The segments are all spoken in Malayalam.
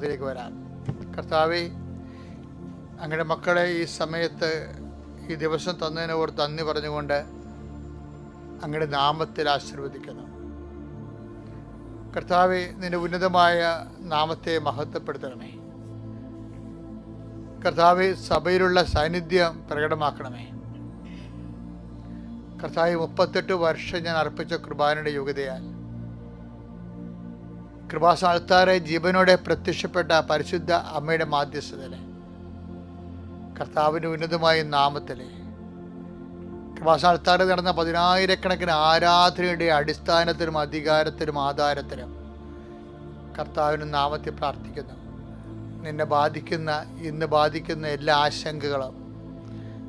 ഇതിലേക്ക് വരാം കർത്താവെ അങ്ങയുടെ മക്കളെ ഈ സമയത്ത് ഈ ദിവസം തന്നതിന് ഓർത്ത് നന്ദി പറഞ്ഞുകൊണ്ട് അങ്ങയുടെ നാമത്തിൽ ആശീർവദിക്കുന്നു. കർത്താവെ നിന്റെ ഉന്നതമായ നാമത്തെ മഹത്വപ്പെടുത്തണമേ. കർത്താവെ സഭയിലുള്ള സാന്നിധ്യം പ്രകടമാക്കണമേ. കർത്താവ് മുപ്പത്തെട്ട് വർഷം ഞാൻ അർപ്പിച്ച കുർബാനയുടെ യോഗ്യതയാൽ കൃപാസ്ഥാനത്താറെ ജീവനോടെ പ്രത്യക്ഷപ്പെട്ട പരിശുദ്ധ അമ്മയുടെ മാധ്യസ്ഥതയിലെ കർത്താവിന്റെ ഉന്നതമായ നാമത്തിലെ കൃപാസ്ഥാനത്താറ് നടന്ന പതിനായിരക്കണക്കിന് ആരാധനയുടെ അടിസ്ഥാനത്തിലും അധികാരത്തിലും ആധാരത്തിലും കർത്താവിന് നാമത്തിൽ പ്രാർത്ഥിക്കുന്നു. നിന്നെ ബാധിക്കുന്ന ഇന്ന് ബാധിക്കുന്ന എല്ലാ ആശങ്കകളും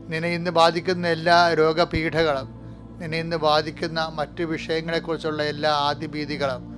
നിന്നെ ഇന്ന് ബാധിക്കുന്ന എല്ലാ രോഗപീഠകളും നിന്നെ ഇന്ന് ബാധിക്കുന്ന മറ്റു വിഷയങ്ങളെക്കുറിച്ചുള്ള എല്ലാ ആദിഭീതികളും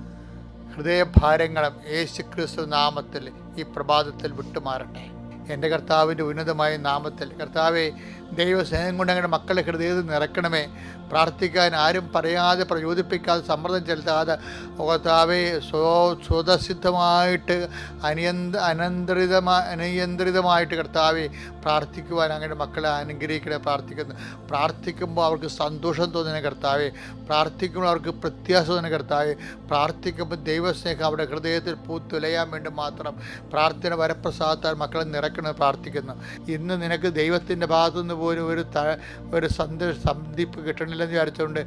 ഹൃദയഭാരങ്ങളും യേശു ക്രിസ്തു നാമത്തിൽ ഈ പ്രഭാതത്തിൽ വിട്ടുമാറട്ടെ. എന്റെ കർത്താവിന്റെ ഉന്നതമായ നാമത്തിൽ കർത്താവെ ദൈവസ്നേഹം കൊണ്ട് അങ്ങയുടെ മക്കളെ ഹൃദയത്തിൽ നിറക്കണമേ പ്രാർത്ഥിക്കാൻ ആരും പറയാതെ പ്രചോദിപ്പിക്കാതെ സമ്മർദ്ദം ചെലുത്താതെ കർത്താവെ സ്വ സ്വതസിദ്ധമായിട്ട് അനിയന്ത അനന്തരിതമാ അനിയന്ത്രിതമായിട്ട് കർത്താവെ പ്രാർത്ഥിക്കുവാൻ അങ്ങയുടെ മക്കളെ അനുഗ്രഹിക്കണേ പ്രാർത്ഥിക്കുന്നു. പ്രാർത്ഥിക്കുമ്പോൾ അവർക്ക് സന്തോഷം തോന്നുന്ന കർത്താവെ. പ്രാർത്ഥിക്കുമ്പോൾ അവർക്ക് പ്രത്യാശ തോന്നുന്ന കർത്താവെ. പ്രാർത്ഥിക്കുമ്പോൾ ദൈവസ്നേഹം അവരുടെ ഹൃദയത്തിൽ പൂത്തുലയാൻ വേണ്ടി മാത്രം പ്രാർത്ഥന വരപ്രസാദത്താൽ മക്കളെ നിറക്കണമെന്ന് പ്രാർത്ഥിക്കുന്നു. ഇന്ന് നിനക്ക് ദൈവത്തിന്റെ ഭാഗത്തുനിന്ന് പോലും ഒരു ത ഒരു സന്ത സന്ധിപ്പ് കിട്ടണില്ലെന്ന് വിചാരിച്ചുകൊണ്ട്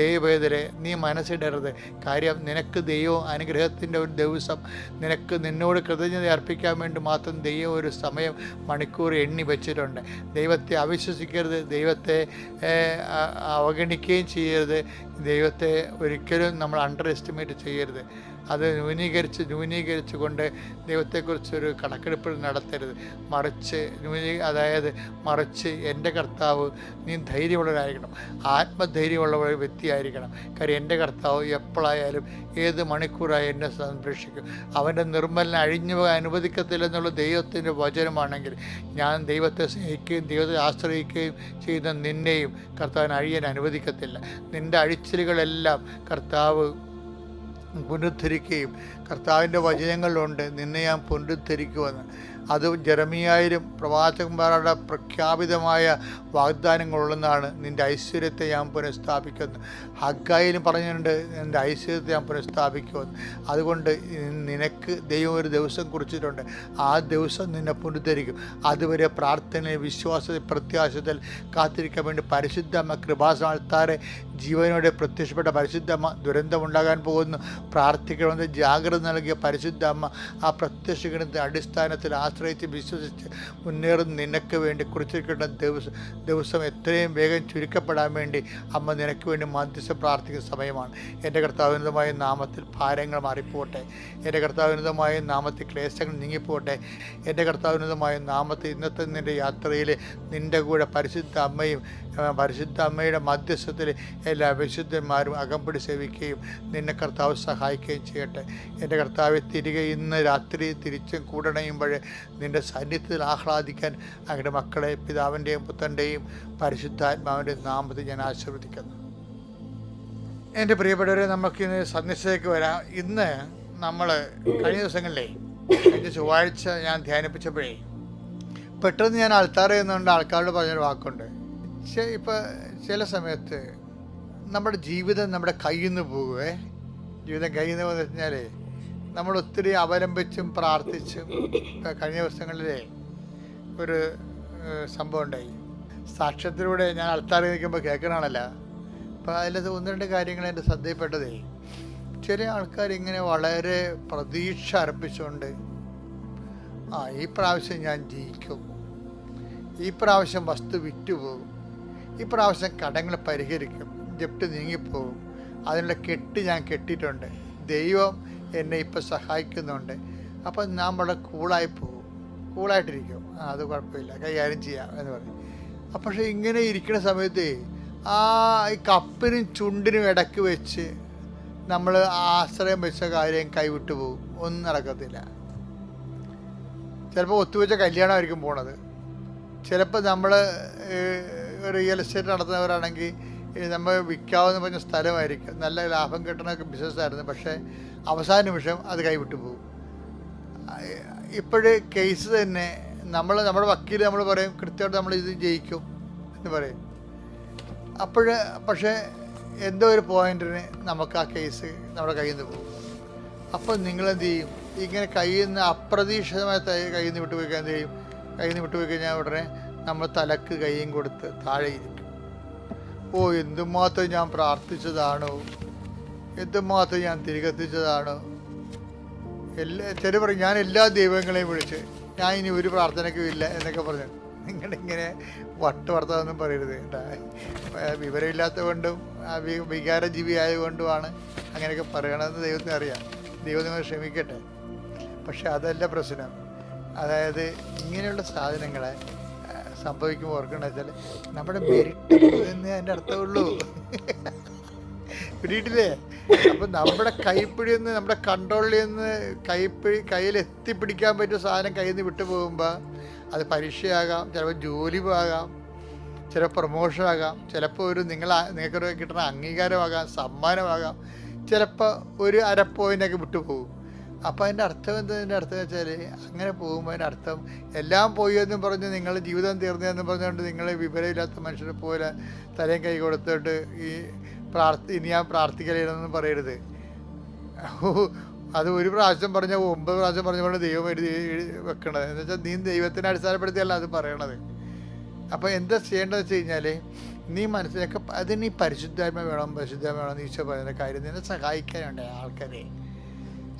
ദൈവവേദരെ നീ മനസ്സിടരുത്. കാര്യം നിനക്ക് ദൈവം അനുഗ്രഹത്തിന്റെ ഒരു ദിവസം നിനക്ക് നിന്നോട് കൃതജ്ഞത അർപ്പിക്കാൻ വേണ്ടി മാത്രം ദൈവം ഒരു സമയം മണിക്കൂർ എണ്ണി വെച്ചിട്ടുണ്ട്. ദൈവത്തെ അവിശ്വസിക്കരുത്. ദൈവത്തെ അവഗണിക്കുകയും ചെയ്യരുത്. ദൈവത്തെ ഒരിക്കലും നമ്മൾ അണ്ടർ എസ്റ്റിമേറ്റ് ചെയ്യരുത്. അത് ന്യൂനീകരിച്ച് ന്യൂനീകരിച്ചു കൊണ്ട് ദൈവത്തെക്കുറിച്ചൊരു കണക്കെടുപ്പ് നടത്തരുത്. മറിച്ച് ന്യൂനീ അതായത് മറിച്ച് എന്റെ കർത്താവ് നീ ധൈര്യമുള്ളവരായിരിക്കണം ആത്മധൈര്യമുള്ള ഒരു വ്യക്തിയായിരിക്കണം. കാര്യം എന്റെ കർത്താവ് എപ്പോഴായാലും ഏത് മണിക്കൂറായി എന്നെ സംരക്ഷിക്കും. അവന്റെ നിർമ്മലിനെ അഴിഞ്ഞു പോകാൻ അനുവദിക്കത്തില്ലെന്നുള്ള ദൈവത്തിന്റെ വചനമാണെങ്കിൽ ഞാൻ ദൈവത്തെ സ്നേഹിക്കുകയും ദൈവത്തെ ആശ്രയിക്കുകയും ചെയ്യുന്ന നിന്നെയും കർത്താവിന് അഴിയാൻ അനുവദിക്കത്തില്ല. നിന്റെ അഴിച്ചിലുകളെല്ലാം കർത്താവ് गुण के കർത്താവിന്റെ വചനങ്ങളിലുണ്ട് നിന്നെ ഞാൻ പുനരുദ്ധരിക്കുമെന്ന് അത് ജെറമിയായാലും പ്രവാചകന്മാരുടെ പ്രഖ്യാപിതമായ വാഗ്ദാനങ്ങളുള്ളതാണ് നിന്റെ ഐശ്വര്യത്തെ ഞാൻ പുനഃസ്ഥാപിക്കുന്നു ഹഗ്ഗായിലും പറഞ്ഞിട്ടുണ്ട് നിന്റെ ഐശ്വര്യത്തെ ഞാൻ പുനഃസ്ഥാപിക്കുമെന്ന്. അതുകൊണ്ട് നിനക്ക് ദൈവം ഒരു ദിവസം കുറിച്ചിട്ടുണ്ട് ആ ദിവസം നിന്നെ പുനരുദ്ധരിക്കും അതുവരെ പ്രാർത്ഥന വിശ്വാസത്തിൽ പ്രത്യാശത്തിൽ കാത്തിരിക്കാൻ വേണ്ടി പരിശുദ്ധമ്മ കൃപാസാൾത്താരെ ജീവനോടെ പ്രത്യക്ഷപ്പെട്ട പരിശുദ്ധമ്മ ദുരന്തമുണ്ടാകാൻ പോകുന്നു. പ്രാർത്ഥിക്കണമെന്ന് ജാഗ്രത നൽകിയ പരിശുദ്ധ അമ്മ ആ പ്രത്യക്ഷഗണത്തിന്റെ അടിസ്ഥാനത്തിൽ ആശ്രയിച്ച് വിശ്വസിച്ച് മുന്നേറുന്ന നിനക്ക് വേണ്ടി കുറിച്ചിരിക്കേണ്ട ദിവസം ദിവസം എത്രയും വേഗം ചുരുക്കപ്പെടാൻ വേണ്ടി അമ്മ നിനക്ക് വേണ്ടി മധ്യസ്ഥ പ്രാർത്ഥിക്കുന്ന സമയമാണ്. എന്റെ കർത്താവിനുതമായ നാമത്തിൽ ഭാരങ്ങൾ മാറിപ്പോട്ടെ എന്റെ കർത്താവിനുതമായ നാമത്തിൽ ക്ലേശങ്ങൾ നീങ്ങിപ്പോട്ടെ എന്റെ കർത്താവിനുതമായ നാമത്തിൽ ഇന്നത്തെ നിന്റെ യാത്രയിൽ നിന്റെ കൂടെ പരിശുദ്ധ അമ്മയും പരിശുദ്ധ അമ്മയുടെ മധ്യസ്ഥത്തിൽ എല്ലാ വിശുദ്ധന്മാരും അകമ്പടി സേവിക്കുകയും നിന്നെ കർത്താവ് സഹായിക്കുകയും ചെയ്യട്ടെ. എന്റെ കർത്താവെ തിരികെ ഇന്ന് രാത്രി തിരിച്ചും കൂടണയുമ്പോൾ നിന്റെ സാന്നിധ്യത്തിൽ ആഹ്ലാദിക്കാൻ അങ്ങയുടെ മക്കളെ പിതാവിന്റെയും പുത്രന്റെയും പരിശുദ്ധാത്മാവിന്റെ നാമത്തിൽ ഞാൻ ആശീർവദിക്കുന്നു. എന്റെ പ്രിയപ്പെട്ടവരെ നമുക്ക് ഇന്ന് സന്ദേശത്തേക്ക് വരാം. ഇന്ന് നമ്മൾ കഴിഞ്ഞ ദിവസങ്ങളിലെ കഴിഞ്ഞ ചൊവ്വാഴ്ച ഞാൻ ധ്യാനിപ്പിച്ചപ്പോഴേ പെട്ടെന്ന് ഞാൻ ആൾക്കാർ എന്നുകൊണ്ട് ആൾക്കാരോട് പറഞ്ഞൊരു വാക്കുണ്ട്. ഇപ്പോൾ ചില സമയത്ത് നമ്മുടെ ജീവിതം നമ്മുടെ കയ്യിൽ നിന്ന് പോകുവേ ജീവിതം കയ്യിൽ നിന്ന് പോകുന്ന വെച്ചാൽ നമ്മൾ ഒത്തിരി അവലംബിച്ചും പ്രാർത്ഥിച്ചും കഴിഞ്ഞ ദിവസങ്ങളിൽ ഒരു സംഭവം ഉണ്ടായി. സാക്ഷ്യത്തിലൂടെ ഞാൻ ആൾത്താറി നിൽക്കുമ്പോൾ കേൾക്കണമല്ലോ അപ്പോൾ അതിലത് ഒന്ന് രണ്ട് കാര്യങ്ങൾ എന്റെ ശ്രദ്ധയിൽപ്പെട്ടതേ ചില ആൾക്കാർ ഇങ്ങനെ വളരെ പ്രതീക്ഷ അർപ്പിച്ചുകൊണ്ട് ആ ഈ പ്രാവശ്യം ഞാൻ ജയിക്കും. ഈ പ്രാവശ്യം വസ്തു വിറ്റുപോകും. ഈ പ്രാവശ്യം കടങ്ങൾ പരിഹരിക്കും. ജപ്റ്റ് നീങ്ങിപ്പോകും. അതിനുള്ള കെട്ട് ഞാൻ കെട്ടിയിട്ടുണ്ട്. ദൈവം എന്നെ ഇപ്പം സഹായിക്കുന്നുണ്ട്. അപ്പം നാം വളരെ കൂളായി പോകും കൂളായിട്ടിരിക്കും. അത് കുഴപ്പമില്ല. കൈകാര്യം ചെയ്യാം എന്ന് പറയും. അപ്പം പക്ഷേ ഇങ്ങനെ ഇരിക്കുന്ന സമയത്ത് ആ ഈ കപ്പിനും ചുണ്ടിനും ഇടയ്ക്ക് വെച്ച് നമ്മൾ ആശ്രയം വെച്ച കാര്യം കൈവിട്ടു പോകും ഒന്നും നടക്കത്തില്ല. ചിലപ്പോൾ ഒത്തുവെച്ച കല്യാണമായിരിക്കും പോണത്. ചിലപ്പോൾ നമ്മൾ റിയൽ എസ്റ്റേറ്റ് നടത്തുന്നവരാണെങ്കിൽ നമ്മൾ വിൽക്കാവുന്ന പറഞ്ഞ സ്ഥലമായിരിക്കും. നല്ല ലാഭം കിട്ടുന്ന ബിസിനസ്സായിരുന്നു പക്ഷേ അവസാന നിമിഷം അത് കൈവിട്ടു പോകും ഇപ്പോഴും കേസ് തന്നെ നമ്മൾ നമ്മുടെ വക്കീൽ നമ്മൾ പറയും കൃത്യമായിട്ട് നമ്മൾ ഇത് ജയിക്കും എന്ന് പറയും. അപ്പോൾ പക്ഷേ എന്തോ ഒരു പോയിന്റിന് നമുക്ക് ആ കേസ് നമ്മുടെ കയ്യിൽ നിന്ന് പോകും. അപ്പോൾ നിങ്ങളെന്ത് ചെയ്യും? ഇങ്ങനെ കയ്യിൽ നിന്ന് അപ്രതീക്ഷിതമായി കയ്യിൽ നിന്ന് വിട്ടുപോയി കഴിഞ്ഞാൽ എന്ത് ചെയ്യും? കയ്യിൽ നിന്ന് വിട്ടുപോയി കഴിഞ്ഞാൽ ഉടനെ നമ്മൾ തലക്ക് കയ്യും കൊടുത്ത് താഴെ ഇരിക്കും. ഓ എന്തുമാത്രം ഞാൻ പ്രാർത്ഥിച്ചതാണോ? എന്തുമാത്രം ഞാൻ തിരികെത്തിച്ചതാണോ? എല്ലാ ചെറു പറയും ഞാൻ എല്ലാ ദൈവങ്ങളെയും വിളിച്ച് ഞാൻ ഇനി ഒരു പ്രാർത്ഥനയ്ക്കും ഇല്ല എന്നൊക്കെ പറഞ്ഞു. നിങ്ങളിങ്ങനെ വട്ട് വർത്തമെന്നും പറയരുത് കേട്ടാ. വിവരമില്ലാത്ത കൊണ്ടും വികാരജീവി ആയതുകൊണ്ടുമാണ് അങ്ങനെയൊക്കെ പറയണമെന്ന് ദൈവത്തിന് അറിയാം. ദൈവം നിങ്ങൾ ക്ഷമിക്കട്ടെ. പക്ഷെ അതല്ല പ്രശ്നം. അതായത് ഇങ്ങനെയുള്ള സാധനങ്ങളെ സംഭവിക്കുമ്പോൾ ഓർക്കണ വെച്ചാൽ നമ്മുടെ മെരിറ്റ് എന്ന് അതിന്റെ അർത്ഥമുള്ളൂ പിടിയിട്ടില്ലേ? അപ്പൊ നമ്മുടെ കൈപ്പിടി നിന്ന് നമ്മുടെ കൺട്രോളിൽ നിന്ന് കൈപ്പിടി കയ്യിൽ എത്തിപ്പിടിക്കാൻ പറ്റിയ സാധനം കയ്യിൽ നിന്ന് വിട്ടു പോകുമ്പോൾ അത് പരീക്ഷയാകാം ചിലപ്പോൾ ജോലി ആകാം ചിലപ്പോൾ പ്രൊമോഷൻ ആകാം ചിലപ്പോൾ ഒരു നിങ്ങൾ നിങ്ങൾക്ക് കിട്ടുന്ന അംഗീകാരമാകാം സമ്മാനമാകാം ചിലപ്പോൾ ഒരു അര പോയിന്റൊക്കെ വിട്ടുപോകും അപ്പോൾ അതിന്റെ അർത്ഥം എന്തതിന്റെ അർത്ഥം വെച്ചാൽ അങ്ങനെ പോകുമ്പോൾ അതിന്റെ അർത്ഥം എല്ലാം പോയി എന്നും പറഞ്ഞ് നിങ്ങൾ ജീവിതം തീർന്നതെന്നും പറഞ്ഞുകൊണ്ട് നിങ്ങൾ വിവരമില്ലാത്ത മനുഷ്യരെ പോലെ തലയും കൈ കൊടുത്തിട്ട് ഈ പ്രാർത്ഥി ഇനി ഞാൻ പ്രാർത്ഥിക്കലെന്ന് പറയരുത്. അത് ഒരു പ്രാവശ്യം പറഞ്ഞ ഒമ്പത് പ്രാവശ്യം പറഞ്ഞുകൊണ്ട് ദൈവം എഴുതി വെക്കണത്. എന്ന് വെച്ചാൽ നീ ദൈവത്തിനെ അടിസ്ഥാനപ്പെടുത്തിയല്ല അത് പറയണത്. അപ്പോൾ എന്താ ചെയ്യേണ്ടതെന്ന് വെച്ച് കഴിഞ്ഞാൽ നീ മനസ്സിലൊക്കെ അതിന് ഈ പരിശുദ്ധാത്മ വേണം പരിശുദ്ധാത്മ വേണം എന്ന് പറയുന്ന കാര്യം നിന്നെ സഹായിക്കാനുണ്ട് ആൾക്കാരെ.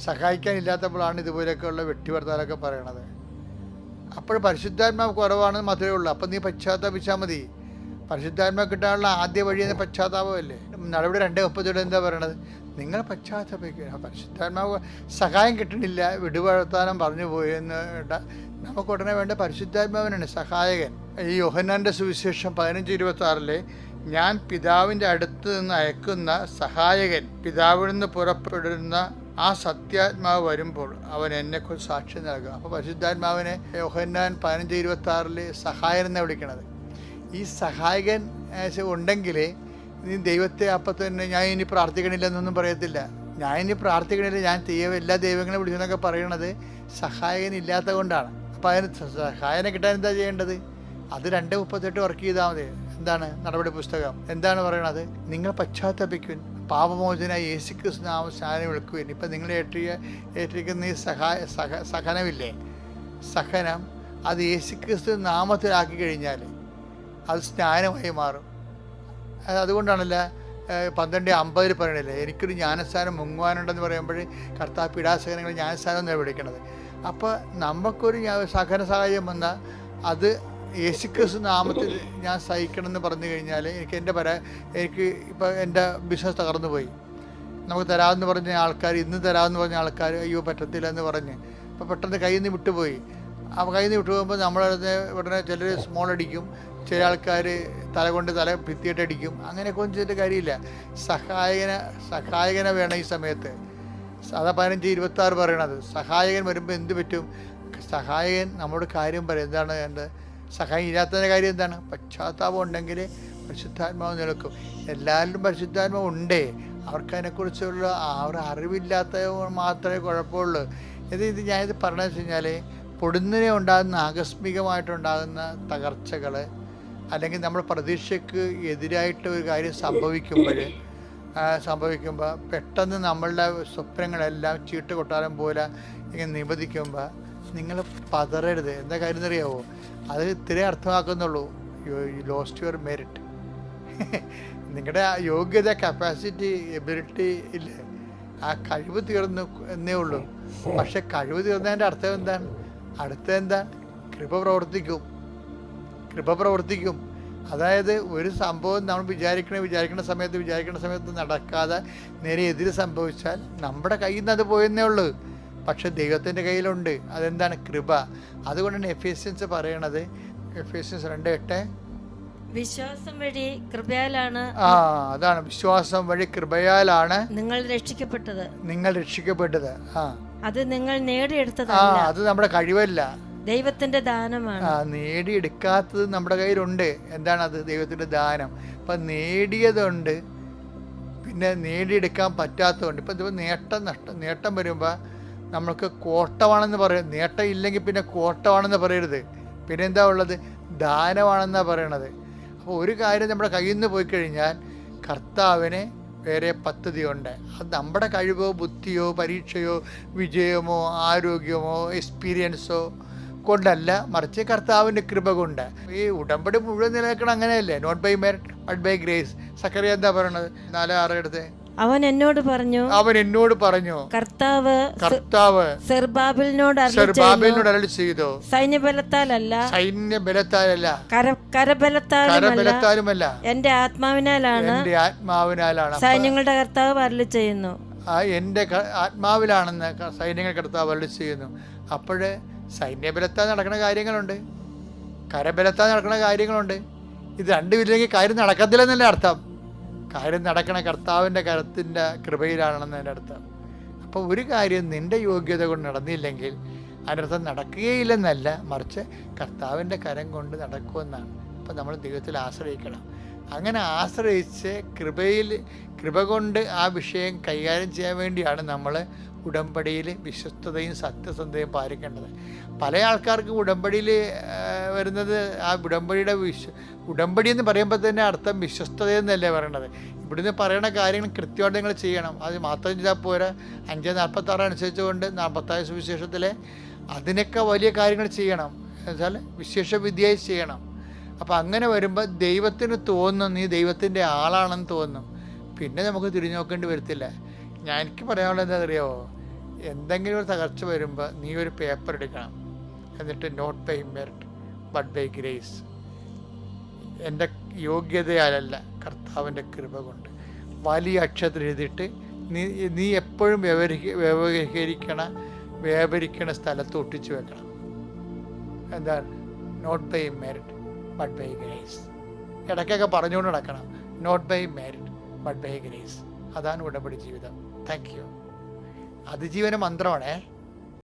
സഹായിക്കാനില്ലാത്തപ്പോഴാണ് ഇതുപോലെയൊക്കെയുള്ള വെട്ടിവർത്താനൊക്കെ പറയണത്. അപ്പോൾ പരിശുദ്ധാത്മാവ് കുറവാണെന്ന് മാത്രമേ ഉള്ളൂ. അപ്പം നീ പശ്ചാത്താപിച്ചാൽ മതി. പരിശുദ്ധാത്മാവ് കിട്ടാനുള്ള ആദ്യ വഴി എന്ന പശ്ചാത്താപമല്ലേ? നടപടി രണ്ട് മുപ്പത്തിയുടെ എന്താ പറയണത്? നിങ്ങൾ പശ്ചാത്തപിക്കുക. പരിശുദ്ധാത്മാവ് സഹായം കിട്ടണില്ല വിടുവഴത്താനം പറഞ്ഞു പോയി എന്ന് നമുക്ക് ഉടനെ വേണ്ട പരിശുദ്ധാത്മാവിനാണ് സഹായകൻ. ഈ യോഹന്നാന്റെ സുവിശേഷം പതിനഞ്ച് ഇരുപത്തി ആറിലെ ഞാൻ പിതാവിന്റെ അടുത്ത് നിന്ന് അയക്കുന്ന സഹായകൻ പിതാവിൽ നിന്ന് പുറപ്പെടുന്ന ആ സത്യാത്മാവ് വരുമ്പോൾ അവൻ എന്നെക്കുറിച്ച് സാക്ഷ്യം നൽകും. അപ്പോൾ പരിശുദ്ധാത്മാവിനെ യോഹന്നാൻ പതിനഞ്ച് ഇരുപത്തി ആറിൽ സഹായൻ എന്നാണ് വിളിക്കണത്? ഈ സഹായകൻ ഉണ്ടെങ്കിൽ നീ ദൈവത്തെ അപ്പം തന്നെ ഞാൻ ഇനി പ്രാർത്ഥിക്കണില്ലെന്നൊന്നും പറയത്തില്ല. ഞാൻ ഇനി പ്രാർത്ഥിക്കണില്ല ഞാൻ ദൈവം എല്ലാ ദൈവങ്ങളെ വിളിച്ചെന്നൊക്കെ പറയണത് സഹായകൻ ഇല്ലാത്ത കൊണ്ടാണ്. അപ്പോൾ അതിന് സഹായനെ കിട്ടാൻ എന്താ ചെയ്യേണ്ടത്? അത് രണ്ട് മുപ്പത്തെട്ട് വർക്ക് ചെയ്താൽ മതി. എന്താണ്? നടപടി പുസ്തകം. എന്താണ് പറയണത്? നിങ്ങൾ പശ്ചാത്തപിക്കുവിൻ. പാപമോചന യേശു ക്രിസ്തു നാമ സ്നാനം വിളിക്കുവിൻ ഇപ്പം നിങ്ങൾ ഏറ്റിയ ഏറ്റിരിക്കുന്ന ഈ സഹായ സഹ സഹനമില്ലേ? സഹനം അത് യേശുക്രിസ്തു നാമത്തിലാക്കി കഴിഞ്ഞാൽ അത് സ്നാനമായി മാറും. അത് അതുകൊണ്ടാണല്ല പന്ത്രണ്ട് അമ്പതിൽ പറയണില്ലേ എനിക്കൊരു ജ്ഞാനസ്ഥാനം മുങ്ങുവാനുണ്ടെന്ന് പറയുമ്പോൾ കർത്താവ് പീഡാസഹനങ്ങൾ ജ്ഞാനസ്ഥാനം എന്നാണ് വിളിക്കണത്. അപ്പോൾ നമുക്കൊരു സഹന സഹായം വന്നാൽ അത് യേശുക്രിസ്തു നാമത്തിൽ ഞാൻ സഹിക്കണം എന്ന് പറഞ്ഞു കഴിഞ്ഞാൽ എനിക്ക് എന്റെ പരാ എനിക്ക് ഇപ്പോൾ എന്റെ ബിസിനസ് തകർന്നു പോയി. നമുക്ക് തരാമെന്ന് പറഞ്ഞ ആൾക്കാർ ഇന്ന് തരാമെന്ന് പറഞ്ഞ ആൾക്കാർ അയ്യോ പറ്റത്തില്ല എന്ന് പറഞ്ഞ് അപ്പോൾ പെട്ടെന്ന് കയ്യിൽ നിന്ന് വിട്ടുപോയി. അപ്പോൾ കയ്യിൽ നിന്ന് വിട്ടുപോകുമ്പോൾ നമ്മളടുത്ത് ഉടനെ ചിലർ സ്മോൾ അടിക്കും ചില ആൾക്കാർ തല കൊണ്ട് തല ഭിത്തിയിട്ട് അടിക്കും. അങ്ങനെയൊക്കെ ഒന്നും ചെയ്തിട്ട് കാര്യമില്ല. സഹായകന സഹായകനെ വേണം ഈ സമയത്ത്. സാധാ പതിനഞ്ച് ഇരുപത്താറ് പറയണത്. സഹായകൻ വരുമ്പോൾ എന്ത് പറ്റും? സഹായകൻ നമ്മുടെ കാര്യം പറയും. എന്താണ് വേണ്ടത് സഹായം ഇല്ലാത്തതിന്റെ കാര്യം എന്താണ്? പശ്ചാത്താപം ഉണ്ടെങ്കിൽ പരിശുദ്ധാത്മാവ് നിലക്കും എല്ലാവരിലും പരിശുദ്ധാത്മാവ് ഉണ്ടേ. അവർക്ക് അതിനെക്കുറിച്ചുള്ള ആ ഒരു അറിവില്ലാത്ത മാത്രമേ കുഴപ്പമുള്ളൂ. ഇത് ഇത് ഞാനിത് പറഞ്ഞു വെച്ച് കഴിഞ്ഞാൽ പൊടുന്നിനെ ഉണ്ടാകുന്ന ആകസ്മികമായിട്ടുണ്ടാകുന്ന തകർച്ചകൾ അല്ലെങ്കിൽ നമ്മൾ പ്രതീക്ഷയ്ക്ക് എതിരായിട്ട് ഒരു കാര്യം സംഭവിക്കുമ്പോൾ സംഭവിക്കുമ്പോൾ പെട്ടെന്ന് നമ്മളുടെ സ്വപ്നങ്ങളെല്ലാം ചീട്ട് കൊട്ടാരം പോലെ ഇങ്ങനെ നിബന്ധിക്കുമ്പോൾ നിങ്ങൾ പതറരുത്. എന്താ കാര്യം അറിയാവോ അത് ഇത്രേ അർത്ഥമാക്കുന്നുള്ളൂ. ലോസ്റ്റ് യുവർ മെറിറ്റ് നിങ്ങളുടെ യോഗ്യത കപ്പാസിറ്റി എബിലിറ്റി ഇല്ലേ? ആ കഴിവ് തീർന്നു എന്നേ ഉള്ളൂ. പക്ഷെ കഴിവ് തീർന്നതിന്റെ അർത്ഥം എന്താണ്? അടുത്ത എന്താ? കൃപ പ്രവർത്തിക്കും. കൃപ പ്രവർത്തിക്കും. അതായത് ഒരു സംഭവം നമ്മൾ വിചാരിക്കണ വിചാരിക്കുന്ന സമയത്ത് വിചാരിക്കുന്ന സമയത്ത് നടക്കാതെ നേരെ എതിര് സംഭവിച്ചാൽ നമ്മുടെ കയ്യിൽ നിന്ന് അത് പോയെന്നേ ഉള്ളൂ. പക്ഷെ ദൈവത്തിന്റെ കയ്യിലുണ്ട്. അതെന്താണ്? കൃപ. അതുകൊണ്ടാണ് എഫിഷ്യൻസ് പറയണത്. എഫിഷ്യൻസ് രണ്ട് എട്ട് വിശ്വാസം വഴി കൃപയാലാണ് ആ അതാണ്. വിശ്വാസം വഴി കൃപയാലാണ് നിങ്ങൾ രക്ഷിക്കപ്പെട്ടത്. നിങ്ങൾ രക്ഷിക്കപ്പെട്ടത്. ആ. അത് നിങ്ങൾ ആ നേടിയെടുത്തതല്ല. അത് നമ്മുടെ കഴിവല്ല. ദൈവത്തിന്റെ ദാനമാണ്. ആ നേടിയെടുക്കാത്തത് നമ്മുടെ കയ്യിലുണ്ട്. എന്താണ് അത് ദൈവത്തിന്റെ ദാനം. അപ്പൊ നേടിയതുണ്ട്. പിന്നെ നേടിയെടുക്കാൻ പറ്റാത്തതുണ്ട്. ഇപ്പം നേട്ടം നഷ്ടം. നേട്ടം വരുമ്പോൾ നമ്മൾക്ക് കോട്ടമാണെന്ന് പറയും നേട്ടം ഇല്ലെങ്കിൽ പിന്നെ കോട്ടമാണെന്ന് പറയരുത്. പിന്നെ എന്താ ഉള്ളത്? ദാനമാണെന്നാണ് പറയണത്. അപ്പോൾ ഒരു കാര്യം നമ്മുടെ കയ്യിൽ നിന്ന് പോയി കഴിഞ്ഞാൽ കർത്താവിന് വേറെ പദ്ധതിയുണ്ട്. അത് നമ്മുടെ കഴിവോ ബുദ്ധിയോ പരീക്ഷയോ വിജയമോ ആരോഗ്യമോ എക്സ്പീരിയൻസോ കൊണ്ടല്ല. മറിച്ച് കർത്താവിന്റെ കൃപ കൊണ്ട്. ഈ ഉടമ്പടി മുഴുവൻ നിലനിൽക്കണം അങ്ങനെയല്ലേ? Not by merit but by grace Zacharia എന്താ പറയണത്? നാല് ആറ് എടുത്ത്. അവൻ എന്നോട് പറഞ്ഞു അവൻ എന്നോട് പറഞ്ഞു കർത്താവ് കർത്താവ് സെർബാബിലിനോട് സെർബാബിലിനോട് അരളി ചെയ്തു. സൈന്യബലത്താലല്ല. സൈന്യബലത്താലല്ല. കര കരബലത്താലുമല്ല. എന്റെ ആത്മാവിനാലാണ് എന്റെ ആത്മാവിനാലാണ് സൈന്യങ്ങളുടെ കർത്താവ് അരളി ചെയ്യുന്നു. എന്റെ ആത്മാവിലാണെന്ന് സൈന്യങ്ങൾ കർത്താവ് അരളി ചെയ്യുന്നു. അപ്പോഴേ സൈന്യബലത്താൽ നടക്കുന്ന കാര്യങ്ങളുണ്ട്. കരബലത്താൽ നടക്കുന്ന കാര്യങ്ങളുണ്ട്. ഇത് രണ്ടുമില്ലെങ്കിൽ കാര്യം നടക്കത്തില്ലെന്നല്ലേ അർത്ഥം. കാര്യം നടക്കണ കർത്താവിന്റെ കരത്തിന്റെ കൃപയിലാണെന്ന് എന്റെ അടുത്ത്. അപ്പോൾ ഒരു കാര്യം നിന്റെ യോഗ്യത കൊണ്ട് നടന്നില്ലെങ്കിൽ അതിനർത്ഥം നടക്കുകയില്ലെന്നല്ല മറിച്ച് കർത്താവിന്റെ കരം കൊണ്ട് നടക്കുമെന്നാണ്. അപ്പോൾ നമ്മൾ ദൈവത്തിൽ ആശ്രയിക്കണം. അങ്ങനെ ആശ്രയിച്ച് കൃപയിൽ കൃപ കൊണ്ട് ആ വിഷയം കൈകാര്യം ചെയ്യാൻ വേണ്ടിയാണ് നമ്മൾ ഉടമ്പടിയിൽ വിശ്വസ്തതയും സത്യസന്ധതയും പാലിക്കേണ്ടത്. പല ആൾക്കാർക്കും ഉടമ്പടിയിൽ വരുന്നത് ആ ഉടമ്പടിയുടെ വിശ്വ ഉടമ്പടി എന്ന് പറയുമ്പോൾ തന്നെ അർത്ഥം വിശ്വസ്തത എന്നല്ലേ പറയണത്. ഇവിടുന്ന് പറയുന്ന കാര്യങ്ങൾ കൃത്യമായിട്ട് നിങ്ങൾ ചെയ്യണം. അത് മാത്രം ചെയ്താൽ പോരാ. അഞ്ച് നാൽപ്പത്താറ് അനുസരിച്ചുകൊണ്ട് നാൽപ്പത്താറ് സുവിശേഷത്തിലെ അതിനൊക്കെ വലിയ കാര്യങ്ങൾ ചെയ്യണം. എന്നുവെച്ചാൽ വിശേഷ വിദ്യയായി ചെയ്യണം. അപ്പോൾ അങ്ങനെ വരുമ്പോൾ ദൈവത്തിന് തോന്നും നീ ദൈവത്തിന്റെ ആളാണെന്ന് തോന്നും. പിന്നെ നമുക്ക് തിരിഞ്ഞു നോക്കേണ്ടി വരത്തില്ല. ഞാൻ എനിക്ക് പറയാനുള്ളത് എന്താ അറിയാമോ എന്തെങ്കിലും ഒരു തകർച്ച വരുമ്പോൾ നീ ഒരു പേപ്പർ എടുക്കണം. എന്നിട്ട് not by merit but by grace എന്റെ യോഗ്യതയാലല്ല കർത്താവിന്റെ കൃപ കൊണ്ട്. വലിയ അക്ഷരത്തിൽ എഴുതിയിട്ട് നീ നീ എപ്പോഴും വ്യവഹരിക്ക വ്യവഹരിക്കണ വ്യാപരിക്കണ സ്ഥലത്ത് ഒട്ടിച്ചു വെക്കണം. എന്താണ്? Not by merit but by grace ഇടയ്ക്കൊക്കെ പറഞ്ഞുകൊണ്ട് നടക്കണം. Not by merit but by grace അതാണ് ഉടമ്പടി ജീവിതം. താങ്ക് യു അതിജീവന മന്ത്രമാണേ.